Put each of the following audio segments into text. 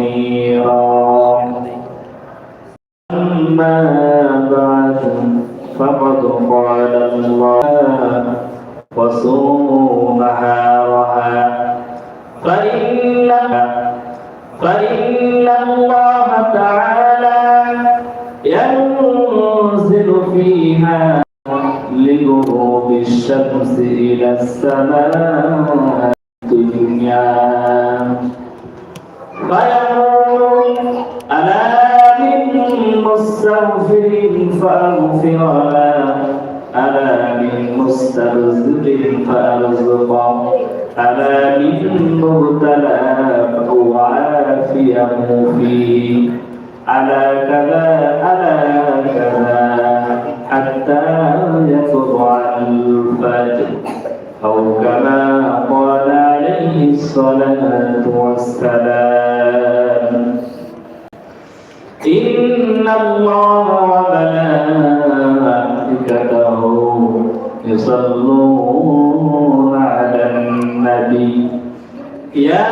منيرا الصلاة والسلام إن الله وملائكته يصلون على النبي يا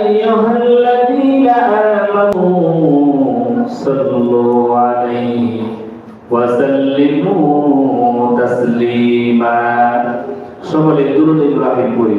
أيها الذين آمنوا صلوا عليه وسلموا تسليما সকলে দুরুদ ইব্রাহিম পড়ি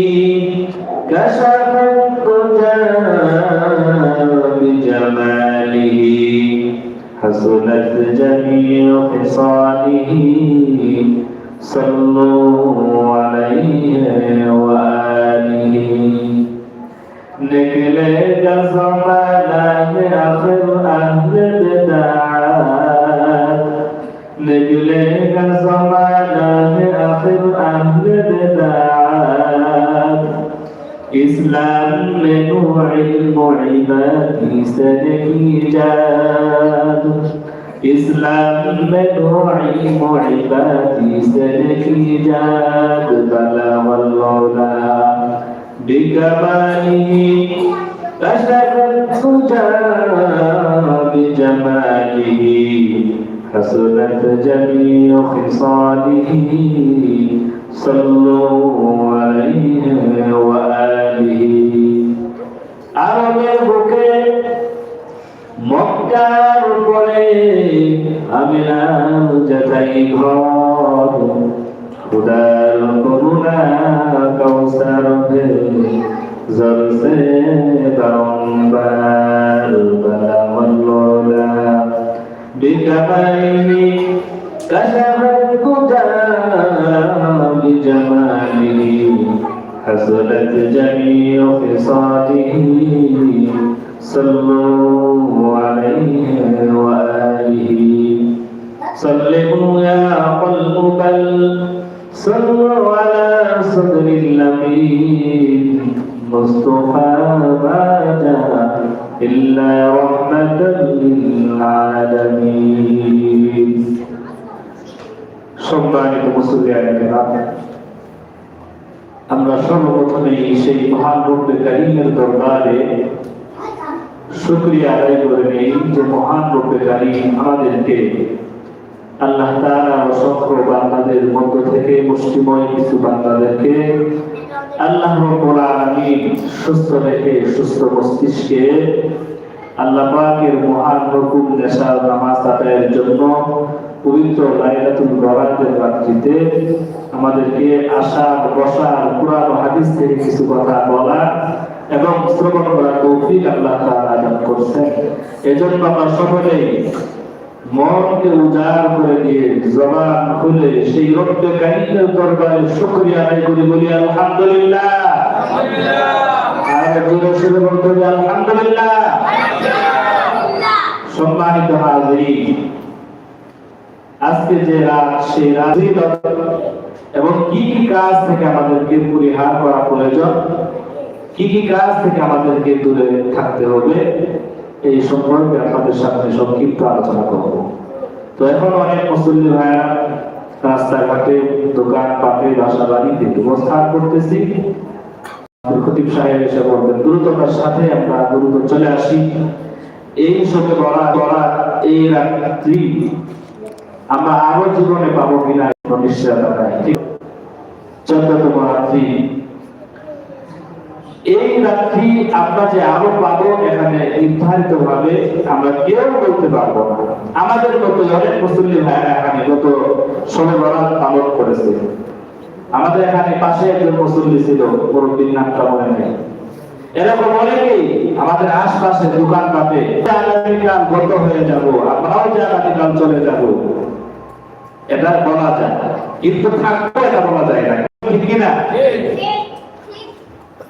كشف الدجى بجماله حسنت جميع خصاله صلوا عليه وآله نکلے کا زمانہ آخر أهل بدعات نکلے کا زمانہ آخر أهل بدعات إسلام منه علم عبادي سنكيجاد إسلام منه علم عبادي سنكيجاد بلى والعلا بكماله كشف الهدى بجماله حسنت جميع خصاله. صلوا عليه وآله আরবের বুকে মক্কার উপরে আমিনার যেটাই ঘর। খুদার করুণা কৌসার জলসে বারম্বার বান্দাদের মধ্য থেকে মুষ্টিময় কিছু বান্দাদেরকে আল্লাহ রব্বুল আলামিন সুস্থ রেখে, সুস্থ মস্তিষ্কে আল্লাহ পাকের মহান রকুম নেশার নামাজ আদায়ের জন্য পবিত্র লাইলাতুল বরাতের রাত্রিতে আমাদেরকে আসার, বসার, কোরআন হাদিস থেকে কিছু কথা বলা এবং শ্রবণ করার তৌফিক আল্লাহ তাআলা দান করছেন। এজন্য আমরা সকলেই মনকে উজাড় করে দিয়ে জবান খুলে সেই রব্বে দরবারে শুকরিয়া আদায় করি বলি আলহামদুলিল্লাহ। আর জোরে সুরে বলতে হবে আলহামদুলিল্লাহ। সম্মানিত হাজির আজকে যে রাত সেই রাজি এবং কি কি কাজ থেকে আমাদেরকে পরিহার করা প্রয়োজন? কি কি কাজ থেকে আমাদেরকে দূরে থাকতে হবে? এই সম্পর্কে আপনাদের সামনে সংক্ষিপ্ত আলোচনা করব। তো এখন অনেক মুসলিম ভাইরা রাস্তাঘাটে দোকান পাটে বাসা বাড়িতে অবস্থান করতেছি খতিব সাহেব এসে বলবেন দ্রুততার সাথে আমরা দ্রুত চলে আসি। এই সময় বলা বলা, এই রাত্রি আমরা আরও জীবনে পাবো কিনা নিশ্চয়তা নাই। চোদ্দতম রাত্রি এই রাত্রি আমরা যে আরও পাবো, এখানে নির্ধারিত ভাবে আমরা কেউ বলতে পারব না। আমাদের মতো অনেক মুসলিম ভাইয়েরা এখানে গত সময় বরাত পালন করেছে? আমাদের এখানে পাশে একজন মুসল্লি ছিল মুরব্বীর নামটা মনে নেই। এরকম অনেকেই আমাদের আশপাশে দোকান পাবে আগামীকাল গত হয়ে যাব, আমরাও যে আগামীকাল চলে যাব। এটা বলা যায়। কিন্তু থাকব এটা বলা যায় না। ঠিক কিনা?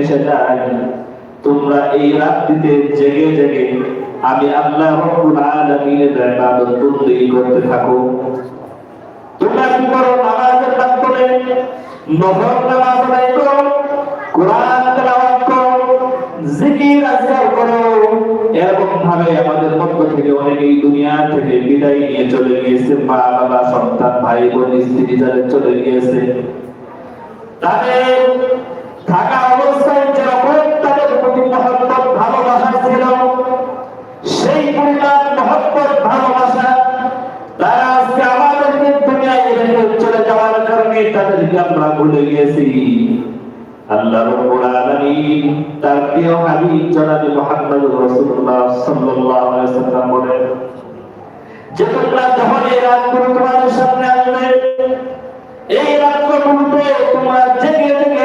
এসে যায়, তোমরা এই রাতটিতে জেগে জেগে আমি আল্লাহ রব্বুল আলামিনের ইবাদত বন্দেগী করতে থাকো। তোমরা কি করো? নামাজের মাধ্যমে, নফল নামাজ আদায় করো, কোরআন তেলাওয়াত করো, জিকির আজকার করো। এরকম ভাবে আমাদের মধ্য থেকে অনেকেই দুনিয়া থেকে বিদায় নিয়ে চলে গিয়েছে, মা, বাবা, সন্তান, ভাই, বোন, স্ত্রী যাদের চলে গিয়েছে। তাদের থাকা অবস্থায় যেরকম তাদের প্রতি মহব্বত, ভালোবাসা ছিল, সেই পরিমাণ মহব্বত, ভালোবাসা তারা আজকে আমাদেরকে দুনিয়ায় রেখে চলে যাওয়ার কারণে তাদেরকে আমরা ভুলে গিয়েছি। আল্লাহ রাব্বুল যে তোমরা যখন এই রাতগুলো জেগে জেগে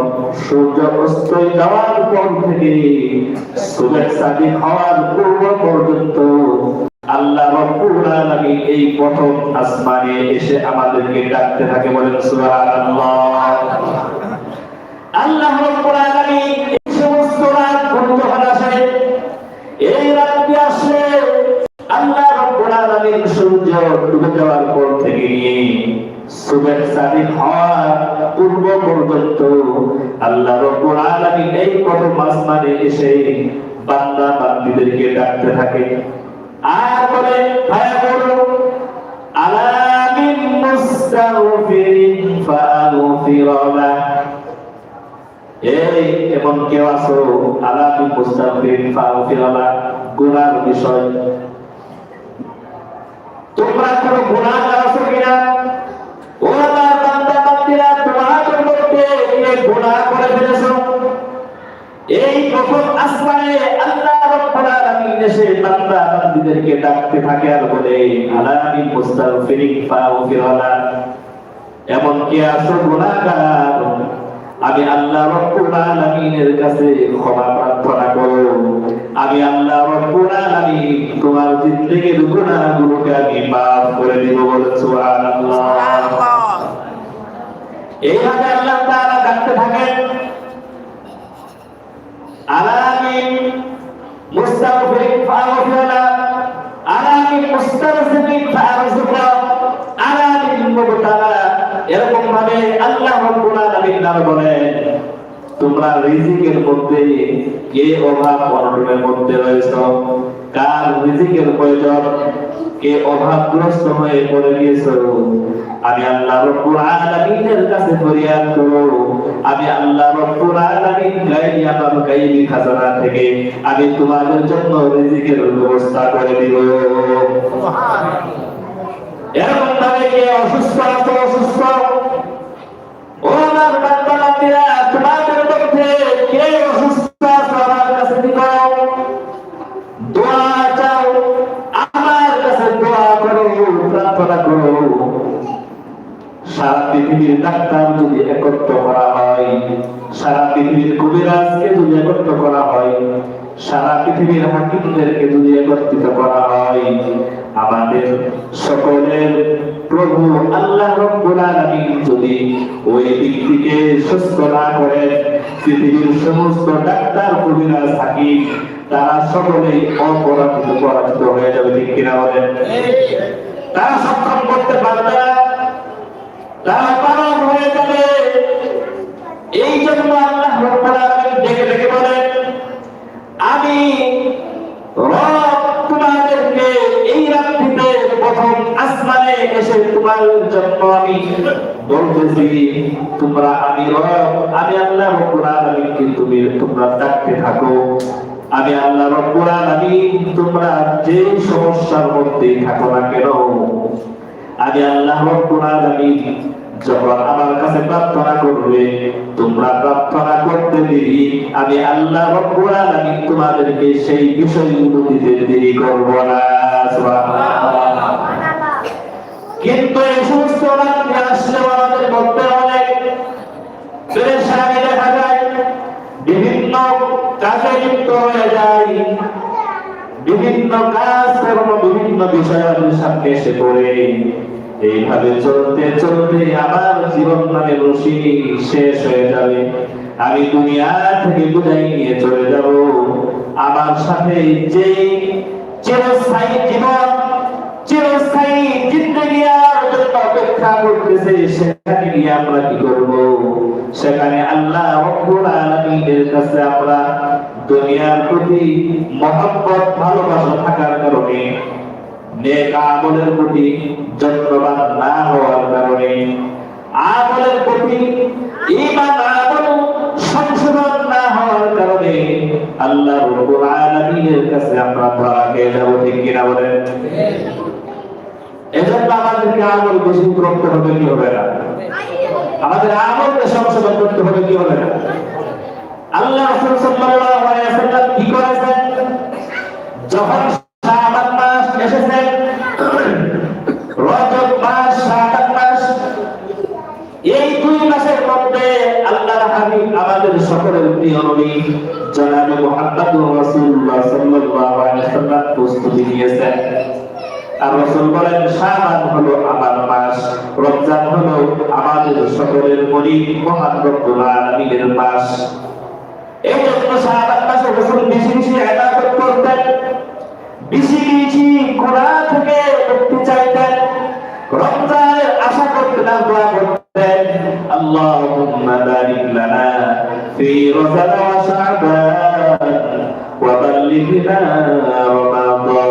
সূর্য অস্ত যাওয়ার পর থেকে পূর্ব পর্যন্ত আল্লাহ রব্বুল এই প্রথম আসমানে এসে আমাদেরকে ডাকতে থাকে বলেন সুবহানাল্লাহ। আল্লাহ রব্বুল আলামিন এই সমস্ত রাত এই আল্লাহ রব্বুল আলামিন সূর্য ডুবে যাওয়ার পর থেকে নিয়ে সুবের সাদিক হওয়ার পূর্ব পর্যন্ত আল্লাহ রব্বুল আলামিন এই প্রথম আসমানে এসে বান্দা বান্দীদেরকে ডাকতে থাকে। আর বলে বলো আলামিন মুস্তাগফিরিন ফাগফিরালা এই, এমন কেউ আছো? আলামিন মুস্তাগফিরিন ফাগফিরালা গুনার বিষয়। তোমরা কোনো গুনাহ করছ কিনা? গুনাহ করে ফেলেছো। এই প্রথম আসমানে আল্লাহ রব্বুল আলামিন এসে বান্দা বান্দীদেরকে ডাকতে থাকে আর বলে আলামিন মুস্তাগফিরিন ফাগফিরালা। এমনকি আছো গুনাহগার, আমি আল্লাহ রব্বুল আলামিনের কাছে ক্ষমা প্রার্থনা করো আমি আল্লাহ রব্বুল আলামিন তোমার জিন্দেগির গুনাহগুলোকে আমি মাফ করে দিব বলে সুবহানাল্লাহ। এইভাবে আল্লাহ তাআলা ডাকতে থাকেন, আলামিন মুস্তাগফির ফাগফিরা আলামিন মুস্তারজিকিন ফারজুকা আলামিন মুবতালা এরকম ভাবে আল্লাহ রাব্বুল আলামিন নাম বলেন, তোমরা রিজিকের মধ্যে কে অভাব অনটনের মধ্যে রয়েছ। কার রিজিকের প্রয়োজন কে অভাবগ্রস্ত হয়ে পড়ে গিয়েছো। আমি আল্লাহ রব্বুল আলামিনের কাছে ফরিয়াদ করো আমি আল্লাহ রব্বুল আলামিন গাইবি আমার খাজানা থেকে। আমি তোমাদের জন্য রিজিকের ব্যবস্থা করে দিব। এরকম ভাবে কে অসুস্থ আছো সারা পৃথিবীর হাকিমদেরকে যদি একত্রিত করা হয়। আমাদের সকলের প্রভু আল্লাহ যদি ওই ব্যক্তিকে সুস্থ না করেন, পৃথিবীর সমস্ত ডাক্তার কবিরাজ হাকিম তারা সকলেই অপরাজিত, পরাজিত হয়ে যাবে, ঠিক কিনা বলেন? তারা সক্ষম করতে পারবে তারা পালন হয়ে যাবে। এই জন্য আল্লাহ রব্বুল আলামিন ডেকে ডেকে বলেন আমি রব তোমাদেরকে এই রাত্রিতে প্রথম আসমানে আমি তোমরা আল্লাহ রব্বুল তোমরা যে সমস্যার মধ্যে থাকো না কেন? আমি আল্লাহ রব্বুল যখন আমার কাছে প্রার্থনা করবে, তোমরা প্রার্থনা করতে দেরি। আমি আল্লাহ রব্বুল তোমাদেরকে সেই বিষয়গুলো দিতে দেরি করব না। কিন্তু এই সমস্ত আসলে আমাদের মধ্যে অনেক দেখা যায়, বিভিন্ন কাজে লিপ্ত হয়ে যায়, বিভিন্ন কাজ বিভিন্ন সামনে এসে পড়ে। এইভাবে চলতে চলতে আমার জীবন রশি শেষ হয়ে যাবে। আমি দুনিয়া থেকে বিদায় নিয়ে চলে যাব। আমার সাথে যে চিরস্থায়ী জীবন চিরস্থায়ী জিন্দগি আর জন্য অপেক্ষা করতেছে, সেখানে গিয়ে আমরা কি করব? সেখানে আল্লাহ রব্বুল আলামিনের কাছে আমরা দুনিয়ার প্রতি মহব্বত, ভালোবাসা থাকার কারণে, নেক আমলের প্রতি যত্নবান না হওয়ার কারণে, আমলের প্রতি ঈমান, আমল সংশোধন না হওয়ার কারণে আল্লাহ রব্বুল আলামিনের কাছে আমরা ধরা খেয়ে যাব, ঠিক কিনা বলেন? এজন্য আমাদেরকে আমল বেশি করতে হবে, কি হবে না? আমাদের আমলকে সংশোধন করতে হবে, কি হবে না? আল্লাহ রাসূল সাল্লাল্লাহু আলাইহি ওয়াসাল্লাম কি করেছেন? যখন শাবান মাস এসেছে, রজব মাস শাবান মাস, এই দুই মাসের মধ্যে আল্লাহর হাবিব আমাদের সকলের প্রিয় নবী জনাবে মুহাম্মদুর রাসূলুল্লাহ সাল্লাল্লাহু আলাইহি ওয়াসাল্লাম প্রস্তুতি নিয়েছেন। আর রাসূল বলেন শাবান হলো আমার মাস, রমজান হলো আমাদের সকলের মনি মহান রব্বুল আলামিনের মাস। এই জন্য শাবান মাসে রাসূল বেশি বেশি করতেন, বেশি কোরআন থেকে মুক্তি চাইতেন, রমজানের আশা করতেন দোয়া করতেন। আল্লাহুম্মা বারিক লানা ফি রজব ওয়া শাবান ওয়া বাল্লিগনা রমাদান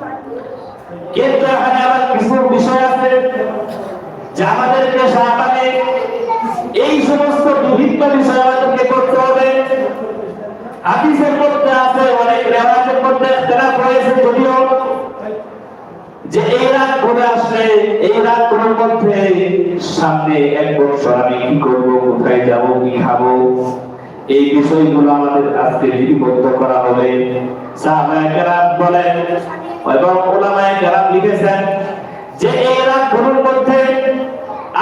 কিন্তু এখানে আবার কিছু বিষয় আছে যে আমাদেরকে শাবানে এই সমস্ত বিভিন্ন বিষয় আমাদেরকে করতে হবে। হাদিসের মধ্যে আছে, অনেক রেওয়াজের মধ্যে ইখতিলাফ রয়েছে যদিও যে এই রাত ঘুরে আসলে, এই রাত ঘুরের মধ্যে সামনে এক বছর আমি কি করব, কোথায় যাব, কি খাব, এই বিষয়গুলো আমাদের আজকে লিপিবদ্ধ করা হবে। সাহাবায়ে কেরাম বলেন লিখেছেন যে এই রাত ঘুরের মধ্যে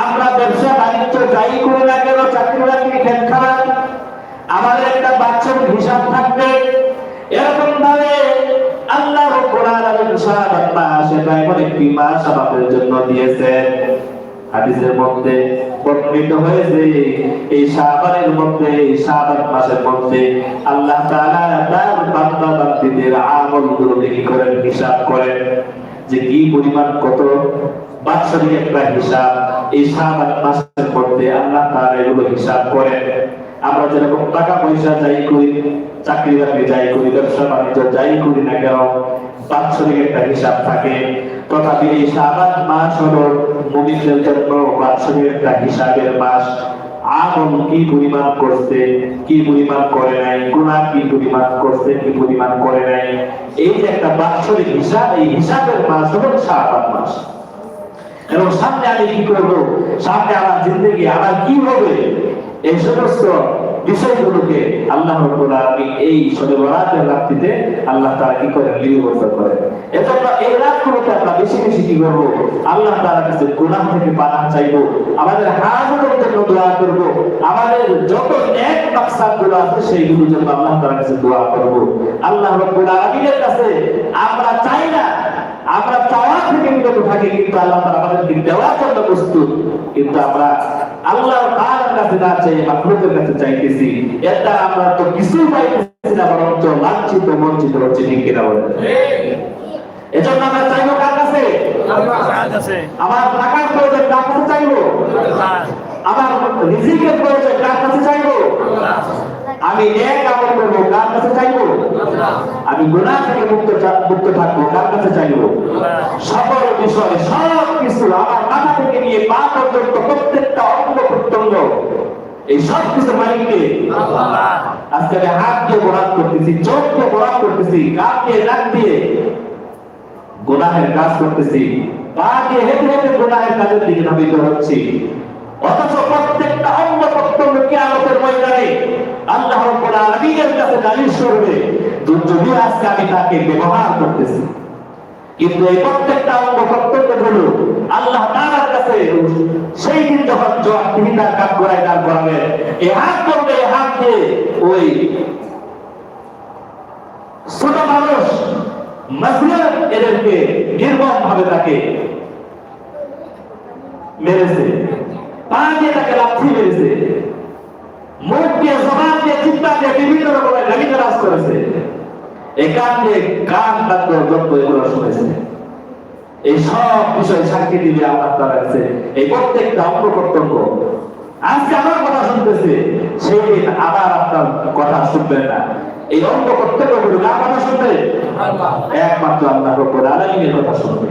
আমরা ব্যবসা বাণিজ্য যাই করি না কেন, চাকরি বাকরি খেত খাবার আমাদের একটা বাচ্চার হিসাব থাকবে। এরকম ভাবে আল্লাহ রাব্বুল আলামিন শাবাত মাস এটা জন্য দিয়েছেন। হাদিসের মধ্যে বর্ণিত হয়েছে, এই শাবানের মধ্যে, এই শাবান মাসের মধ্যে আল্লাহ তাআলা তার বান্দা বান্দীদের করেন, হিসাব করেন যে কি পরিমাণ কত বাৎসরিক একটা হিসাব। এই শাবান মাসের মধ্যে আল্লাহ তাআলা এগুলো হিসাব করেন। আমরা যেরকম টাকা পয়সা যাই করি, চাকরি বাকরি যাই করি, ব্যবসা বাণিজ্য যাই করি না কেন, বাৎসরিক একটা হিসাব থাকে। তথাপি এই শাবান মাস হলো মুমিনদের জন্য বাৎসরিক একটা হিসাবের মাস আমল কি পরিমাণ করছে, কি পরিমাণ করে নাই, গুণা কি পরিমাণ করছে, কি পরিমাণ করে নাই। এই যে একটা বাৎসরিক হিসাব, এই হিসাবের মাস হল শাবান মাস। এবং সামনে আমি কি করব? সামনে আমার জিন্দগি আমার কি হবে? এই সমস্ত বিষয়গুলোকে আল্লাহ এই রাত্রিতে আল্লাহ কি লিপিবদ্ধ এই আমরা বেশি বেশি কি আল্লাহ কাছে থেকে আমাদের জন্য দোয়া আমাদের যত নেক মাকসাদগুলো আছে জন্য আল্লাহ কাছে দোয়া আল্লাহ রাব্বুল কাছে আমরা চাই না আমরা চাওয়া থেকে বিরত থাকি, কিন্তু আল্লাহ তাআলা আমাদেরকে দেওয়ার জন্য প্রস্তুত। কিন্তু আমরা আল্লাহর তাআলার কাছে না চাই, মাখলুকের কাছে চাইতেছি। এর দ্বারা আমরা তো কিছুই পাইতেছি না, বরঞ্চ লাঞ্ছিত, বঞ্চিত হচ্ছে, ঠিক কিনা বলেন? এজন্য আমরা চাইব কার কাছে? আমার টাকার প্রয়োজন কার কাছে চাইব? আমার রিজিকের প্রয়োজন কার কাছে চাইব? আমি এক আমল করব, কার কাছে চাইব? আমি গুনাহ থেকে মুক্ত মুক্ত থাকব কার কাছে চাইব? সকল বিষয় সব কিছু আমার মাথা থেকে নিয়ে পা পর্যন্ত প্রত্যেকটা অঙ্গ প্রত্যঙ্গ এই সব কিছু মালিককে আজকে আমি হাত দিয়ে বরাদ করতেছি চোখ দিয়ে বরাদ করতেছি কান দিয়ে নাক দিয়ে গুনাহের কাজ করতেছি। পা দিয়ে হেঁটে হেঁটে গুনাহের কাজের দিকে ধাবিত হচ্ছি। অথচ প্রত্যেকটা অঙ্গ প্রত্যঙ্গ কিয়ামতের ময়দানে আল্লাহ রাব্বুল আলামিনের কাছে নালিশ করবে। যদি আজকে আমি তাকে ব্যবহার করতেছি, কিন্তু এই প্রত্যেকটা অঙ্গ প্রত্যঙ্গ হলো আল্লাহ তাআলার কাছে সেই দিন যখন জবাব তিনি তার কাজ করায় দান করাবে এই হাত করবে এই হাত দিয়ে ওই ছোট মানুষ মজলুম এদেরকে নির্মম ভাবে তাকে মেরেছে, পা দিয়ে তাকে লাথি মেরেছে, মুখ দিয়ে, জবান দিয়ে, চিন্তা দিয়ে বিভিন্ন রকমের গালিগালাজ করেছে। এই কান কান যত এগুলো শুনেছে? এই সব বিষয় সাক্ষী দিবে আমার তার কাছে। এই প্রত্যেকটা অঙ্গ প্রত্যঙ্গ আজকে আমার কথা শুনতেছে সেই দিন আবার আপনার কথা শুনবেন না। এই অঙ্গ প্রত্যঙ্গগুলো কার কথা শুনবে? একমাত্র আল্লাহ রব্বুল আলামিনের কথা শুনবে।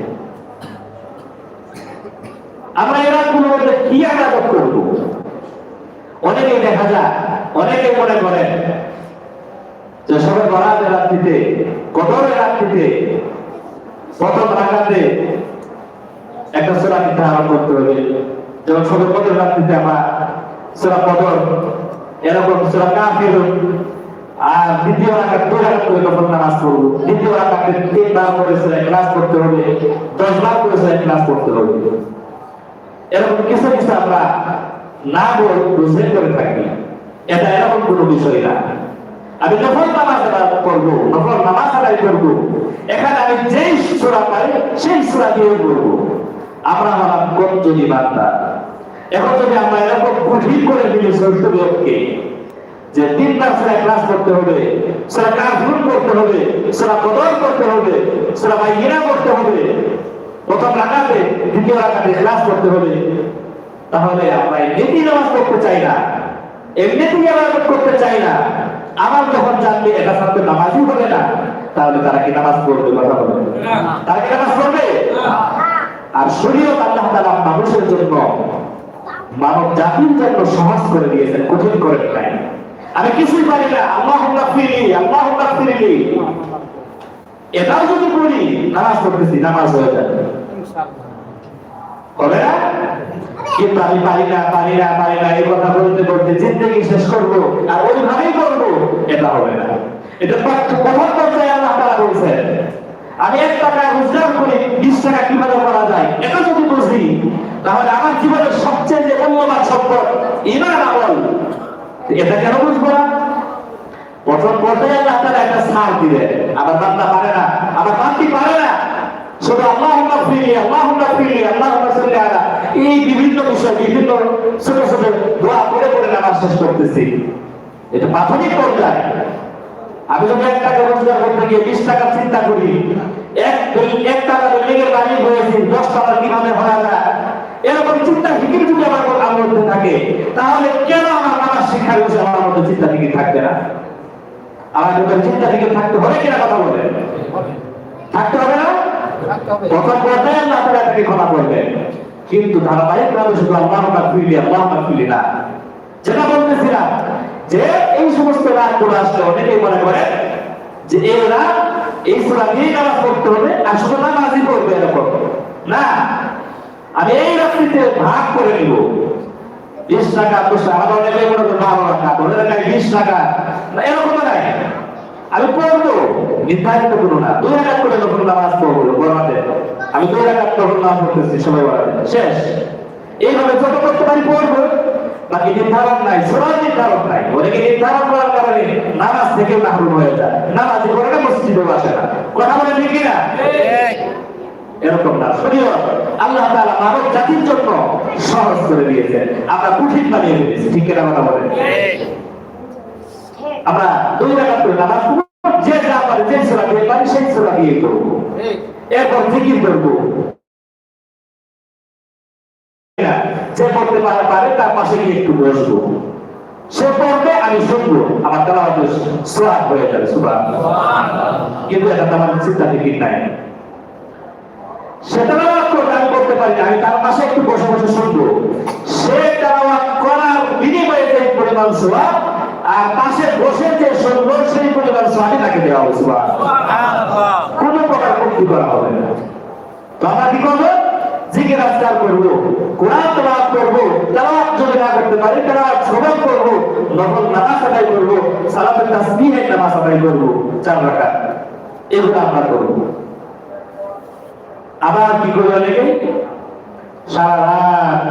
আমরা এরা কোনো কি আবাদত করব? অনেকেই দেখা যায় অনেকে মনে করেন যে সবে বরাতের রাত্রিতে, কদরের রাত্রিতে, প্রথম রাখাতে একটা সোরা আরম্ভ করতে হবে। যেমন সবে কদর রাত্রিতে আমরা সোরা কদর, এরকম সোরা কাফির, আর দ্বিতীয় রাখাত দুই রাখাত করে তখন নামাজ পড়ব? দ্বিতীয় রাখাতে তিনবার করে সোরা ক্লাস করতে হবে দশ বার করে সোরা ক্লাস করতে হবে। এরকম কিছু কিছু আমরা না বল করে থাকি। এটা এরকম কোনো বিষয় না। আমি নফল নামাজ আদায় করব নফল নামাজ আদায় করব, এখানে আমি যেই সূরা পারি, সেই সূরা দিয়ে করব আমরা হলাম কমজোরি বান্দা। এখন যদি আমরা এরকম কঠিন করে দিলি ষষ্ঠ যে তিনবার সূরা ক্লাস করতে হবে, সূরা কাফিরুন করতে হবে, সূরা কদর করতে হবে, সূরা বাইয়িনা করতে হবে, প্রথম রাকাতে, দ্বিতীয় রাকাতে ক্লাস করতে হবে, তাহলে আমরা এমনিতেই নামাজ পড়তে চাই না, এমনিতেই ইবাদত করতে চাই না। আমার যখন জানবে এটা ছাত্র নামাজই হবে না তাহলে তারা কি নামাজ পড়বে কথা বলে? তারা কি নামাজ পড়বে? আর শরীয়ত আল্লাহ তাআলা মানুষের জন্য মানব জাতির জন্য সহজ করে দিয়েছেন কঠিন করে নাই আমি কিছুই পারি না। আল্লাহ ফিরি আল্লাহ ফিরিলি এটাও যদি করি নামাজ পড়তেছি নামাজ হয়ে যাবে। হবে না? কিন্তু আমি পারি না পারি না পারি না, এই কথা বলতে বলতে শেষ করব, আর ওইভাবেই এটা হবে না। আমি এক টাকা কীভাবে যায়, এটা যদি বুঝি আমার জীবনের সবচেয়ে যে একটা বান্দা পারে না আমার বান্দি পারে না। শুধু আল্লাহুম্মা ফিরি আল্লাহুম্মা ফিরি সাল্লি আলা। এই বিভিন্ন বিষয় বিভিন্ন ছোট ছোট দোয়া করে করে নামাজ শেষ করতেছি। এটা প্রাথমিক পর্যায়ে। আমি যদি এক টাকা রোজগার করতে গিয়ে বিশ টাকা চিন্তা করি, এক এক টাকা বিল্ডিংয়ের বাড়ি হয়েছি দশ টাকা কীভাবে হওয়া যায়। এরকম চিন্তা ফিকির যদি আমার মধ্যে থাকে, তাহলে কেন আমার নামাজ শিক্ষার বিষয়ে আমার মধ্যে চিন্তা ফিকির থাকবে না? আমার মধ্যে চিন্তা ফিকির থাকতে হবে কিনা কথা বলে থাকতে হবে না? প্রথম পর্যায়ে আল্লাহ তাআলা তাকে ক্ষমা করবেন। কিন্তু ধারাবাহিক ভাবে শুধু আল্লাহ মাগফিরি আল্লাহ মাগফিরি না। যেটা বলতেছিলাম যে এই সমস্ত রাতগুলো আসলে অনেকেই মনে করে যে এই রাত এই সূরা দিয়ে নামাজ পড়তে হবে শুধু নামাজই পড়বে এরকম। না, আমি এই রাত্রিতে ভাগ করে নিব। বিশ টাকা দশ টাকা অনেকে মনে করে, বারো টাকা ধরে রাখায় বিশ টাকা না এরকম নাই। আমি পড়ব, নির্ধারিত না। করে যখন নামাজ পড়ব আমি তখন নামাজ পড়তেছি শেষ। এইভাবে যত করতে পারি পড়ব। বাকি নির্ধারণ নাই নির্ধারণ নাই। নির্ধারণ করার কারণে নামাজ থেকে মাহরুম হয়ে যায়। নামাজ না মসজিদে না। কথা বলে না এরকম না। শরীয় আল্লাহ তাআলা মানব জাতির জন্য সহজ করে দিয়েছেন। আমরা কঠিন বানিয়ে দিয়েছি। ঠিক কিনা কথা আমরা দুই রাকাত করে নামাজ পড়ব যে যা পারে যে সূরা দিয়ে পারি সেই সূরা দিয়ে করব এরপর জিকির করব যে পড়তে পারে পারে তার পাশে গিয়ে একটু বসবো সে পড়বে আমি শুনব আমার তারা হয়তো সোয়াদ হয়ে যাবে সুবাহ কিন্তু এটা তো আমার চিন্তা ফিকির নাই সে তেলাওয়াত করতে আমি করতে পারি না। আমি তার পাশে একটু বসে বসে শুনব সে তেলাওয়াত করার বিনিময়ে যে পরিমাণ সোয়াব আর পাশে বসে যে শুনব সেই পরিমাণ সোয়াবই তাকে দেওয়া হবে কোনো প্রকার মুক্তি করা হবে না। তো আমরা কি করব? জিকির আজকার করব কোরআন তেলাওয়াত করব তেলাওয়াত যদি না করতে পারি তেলাওয়াত শ্রবণ করব নফল নামাজ আদায় করব সালাতের তাসবিহের নামাজ আদায় করব চার রাকাত। এগুলো আমরা করব। আবার কি করবে অনেকে? সারা রাত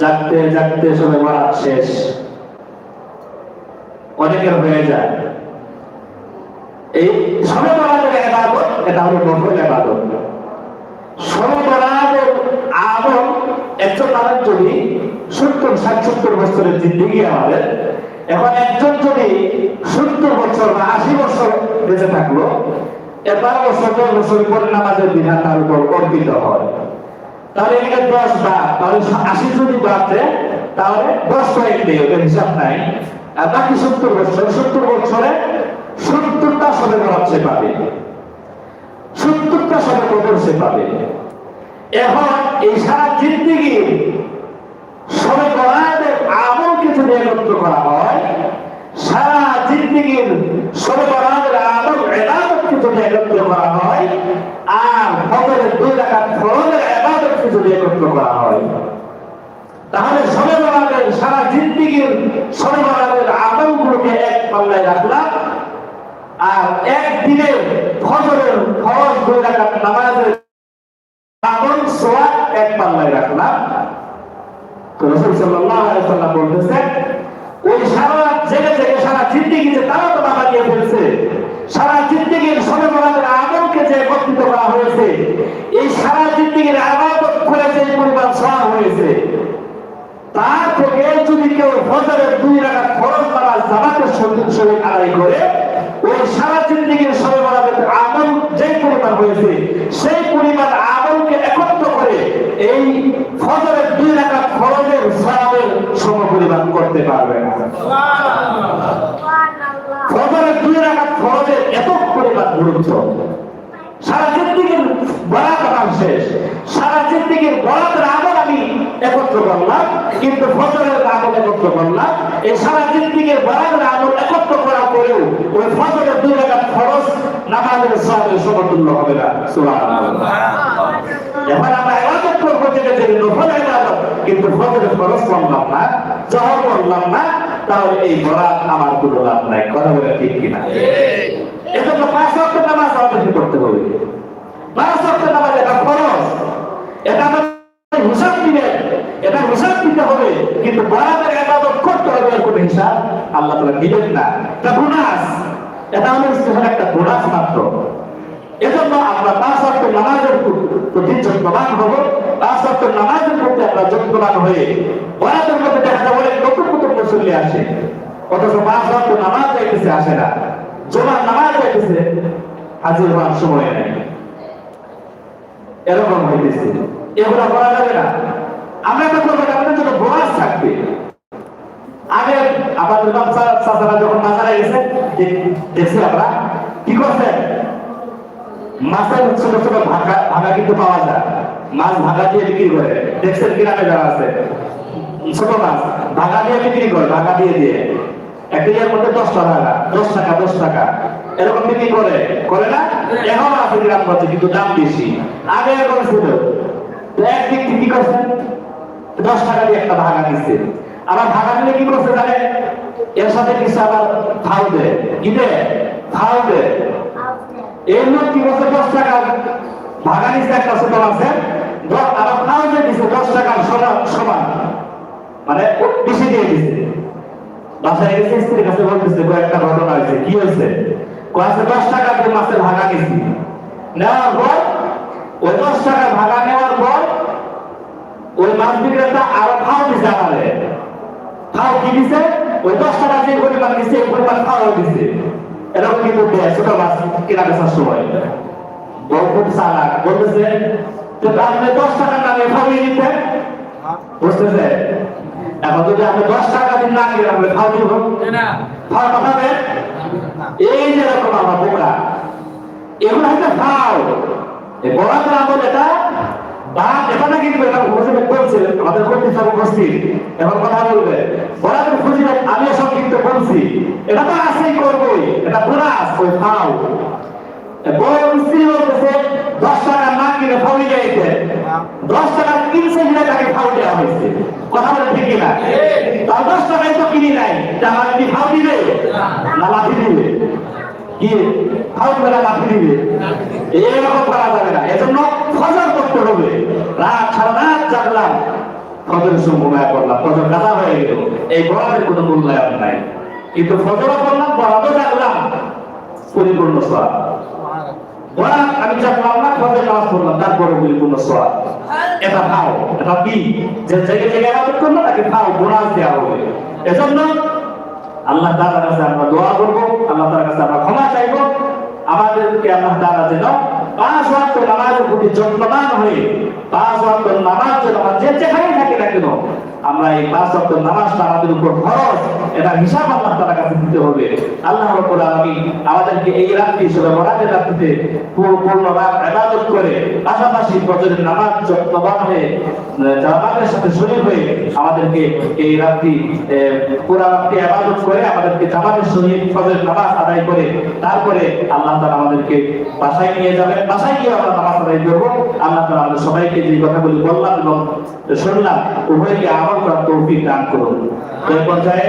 জাগতে জাগতে সময় বরাত শেষ। অনেকের হয়ে যায়। এই এবাদত, এটা হলো নফল এবাদত। যদি সত্তর, ষাট, সত্তর বছরের জিন্দিগি আমাদের, এখন একজন যদি সত্তর বছর বা আশি বছর বেঁচে থাকল এর বারো বছর, দশ বছর পরে নামাজের বিধান তার উপর অর্পিত হয়। তাহলে এখানে দশ বাদ, তাহলে আশি যদি বাদ তাহলে দশ কয়েক নেই ওদের হিসাব নাই। বাকি সত্তর বছর, সত্তর বছরে সত্তরটা সবে সে পাবে। সত্তরটা সবে কবর পাবে। এখন এই সারা জিন্দিগি সবে বরাতের আমলকে যদি একত্র করা হয়, সারা জিন্দিগির সবে বরাতের আমল, এবাদতকে যদি একত্র করা হয়, আর ফজরের দুই রাকাত ফরজের এবাদতকে যদি একত্র করা হয় তাহলে সবে বরাতের সারা জিন্দিগির সবে বরাতের আমলগুলোকে এক পাল্লায় রাখলাম। আর একদিনের ফজরের ফরজ দুই রাকাত নামাজের আমল সোয়াব এক পাল্লায় রাখলাম। তো সারা সারা সবে যে একত্রিত করা হয়েছে, এই সারা আবাদত পরিমাণ হয়েছে থেকে যদি কেউ দুই রাকাত ফরজ নামাজ জামাতের সঙ্গে সঙ্গে আদায় করে ওই সারা জিন্দিগির সবে বরাতের আমল যে পরিমাণ হয়েছে, সেই পরিমাণ আমলকে একত্র করে এই ফজরের দুই রাকাত ফরজের সম পরিমাণ করতে পারবে ফজরের দুই পরিমাণ গুরুত্ব। সারা জিন্দিগির বরাত শেষ। সারা জিন্দিগির বরাতের আমল আমি একত্র করলাম কিন্তু ফজরের আমল একত্র করলাম। এই সারা জিন্দিগির বরাবর আমল একত্র করা পরেও ওই ফজরের দুই রাকাত ফরজ নামাজের সওয়াবের সমতুল্য হবে না। সুবহানাল্লাহ। এবার আমরা ইবাদত করব যেটা যে নফল ইবাদত কিন্তু ফজরের ফরজ করলাম না জহর করলাম না তাহলে এই বরাত আমার কোনো লাভ নাই। কথা বলে ঠিক কিনা? এজন্য পাঁচ ওয়াক্ত নামাজ আমাদেরকে করতে হবে। পাঁচ ওয়াক্ত নামাজ এটা ইসলামের একটা এজন্য আমরা পাঁচ প্রতি হব প্রতি আমরা হয়ে মধ্যে দেখা অনেক নতুন নতুন মুসল্লি আসে। অথচ পাঁচ নামাজ যাইতেছে, আসে না। জমার নামাজ যাইতেছে, হাজির হওয়ার সময় নেই। এরকম হইতেছে। করা যাবে না। আমরা তো জন্য থাকবে। আগে বাচ্চা চাচারা যখন বাজারে গেছে দেখ- দেখছি আমরা, কি করছেন মাছের ছোট ছোট ভাগা ভাগা কিন্তু পাওয়া যায়। মাছ ভাগা দিয়ে বিক্রি করে। দেখছেন গ্রামে যারা আছে, ছোট মাছ, ভাগা দিয়ে বিক্রি করে, ভাগা দিয়ে দিয়ে। একটা ইয়ের মধ্যে দশটা টাকা, দশ টাকা দশ টাকা। এরকম বিক্রি করে। করে না? এখন আছে গ্রাম করছে কিন্তু দাম বেশি। আগে এরকম ছিল। থেকে কি করছেন দশ টাকা দিয়ে একটা ভাগা দিচ্ছে। আবার ভাগা দিলে কি করছে জানে এর সাথে কিছু আবার ফাউ দেয় কি দেয় ফাউ দেয় এই লোক কি বলছে? দশ টাকা। ভাগা নিচে একটা ছোট আছে। আবার ফাউ দিয়ে দিচ্ছে দশ টাকার সমান সমান। মানে বেশি দিয়ে দিচ্ছে বাসায় গেছে স্ত্রীর কাছে বলতেছে, কয়েকটা ঘটনা হয়েছে। কি হয়েছে? কয়েকটা দশ টাকা দিয়ে মাছের ভাগা নিছি নেওয়ার পর, ওই দশ টাকা ভাগা নেওয়ার পর, ওই মাছ বিক্রেতা আরও খাও দিছে আমারে। খাও কি দিছে? ওই দশ টাকা যে পরিমাণ দিছে এই পরিমাণ খাওয়া দিছে। এরকম কিন্তু দেয় ছোট মাছ কেনা বেচার সময়। বউ খুব চালাক বলতেছে তো আপনি দশ টাকার নামে খাওয়িয়ে দিতেন বুঝতেছে এখন যদি আপনি দশ টাকা দিন না কিনে আপনি খাওয়া দিব? খাওয়া পাঠাবে এই যে রকম আমার বোকা এগুলো হচ্ছে এই বরাতের আমল এটা বা এটা না কিন্তু এটা হোসেন বলছে আমাদের কর্তৃ সব উপস্থিত এখন কথা বলবে বরাতের ফজিলত আমিও সংক্ষিপ্ত বলছি এটা তো করবোই এটা ওই বলতেছে দশ টাকা না কিনে ফাউলি যাইতে দশ টাকা কিনছে কিনে তাকে দেওয়া হয়েছে কথা বলে ঠিক না তার দশ টাকায় তো কিনি নাই তা আমার কি ফাউ দিবে না লাঠি দিবে কি? ফাউ দিবে না লাঠি দিবে? এরকম করা যাবে না। এজন্য ফজর করতে হবে। সারা জাগলাম। ফজর এই বরাদের কোনো মূল্যায়ন নাই। কিন্তু ফজরও করলাম বরাদও জাগলাম। পরিপূর্ণ সব ওরা আমি জানলাম না, ফজর নামাজ পড়লাম। এটা খাও এটা কি? যে জায়গায় খাও বোনাস দেওয়া হবে। এজন্য আল্লাহ তাআলার কাছে আমরা দোয়া করব, আল্লাহ তাআলার কাছে আমরা ক্ষমা চাইব। আমাদেরকে আল্লাহ তাআলা যেন পাঁচ ওয়াক্ত নামাজের প্রতি যত্নবান হয়ে, পাঁচ ওয়াক্ত নামাজ যেন যে যেখানে থাকি না কেন আমরা এই পাঁচ ওয়াক্ত নামাজটা আমাদের উপর ফরজ, এটা হিসাব আল্লাহ তাআলার কাছে দিতে হবে। আল্লাহ রাব্বুল আলামিন আমাদেরকে এই রাত্রি হিসেবে বরাতের রাত্রিতে পূর্ণ রাত ইবাদত করে, পাশাপাশি ফজরের নামাজ যত্নবান হয়ে জামাতের সাথে শরীর হয়ে আমাদেরকে এই রাত্রি পুরা রাত্রি ইবাদত করে, আমাদেরকে জামাতের সহিত ফজরের নামাজ আদায় করে, তারপরে আল্লাহ তাআলা আমাদেরকে বাসায় নিয়ে যাবেন। বাসায় গিয়ে আমরা নামাজ আদায় করব। আল্লাহ তাআলা আমাদের সবাইকে যে কথাগুলি বললাম এবং শুনলাম, উভয়কে আমল করার তৌফিক দান করুন। এই পর্যায়ে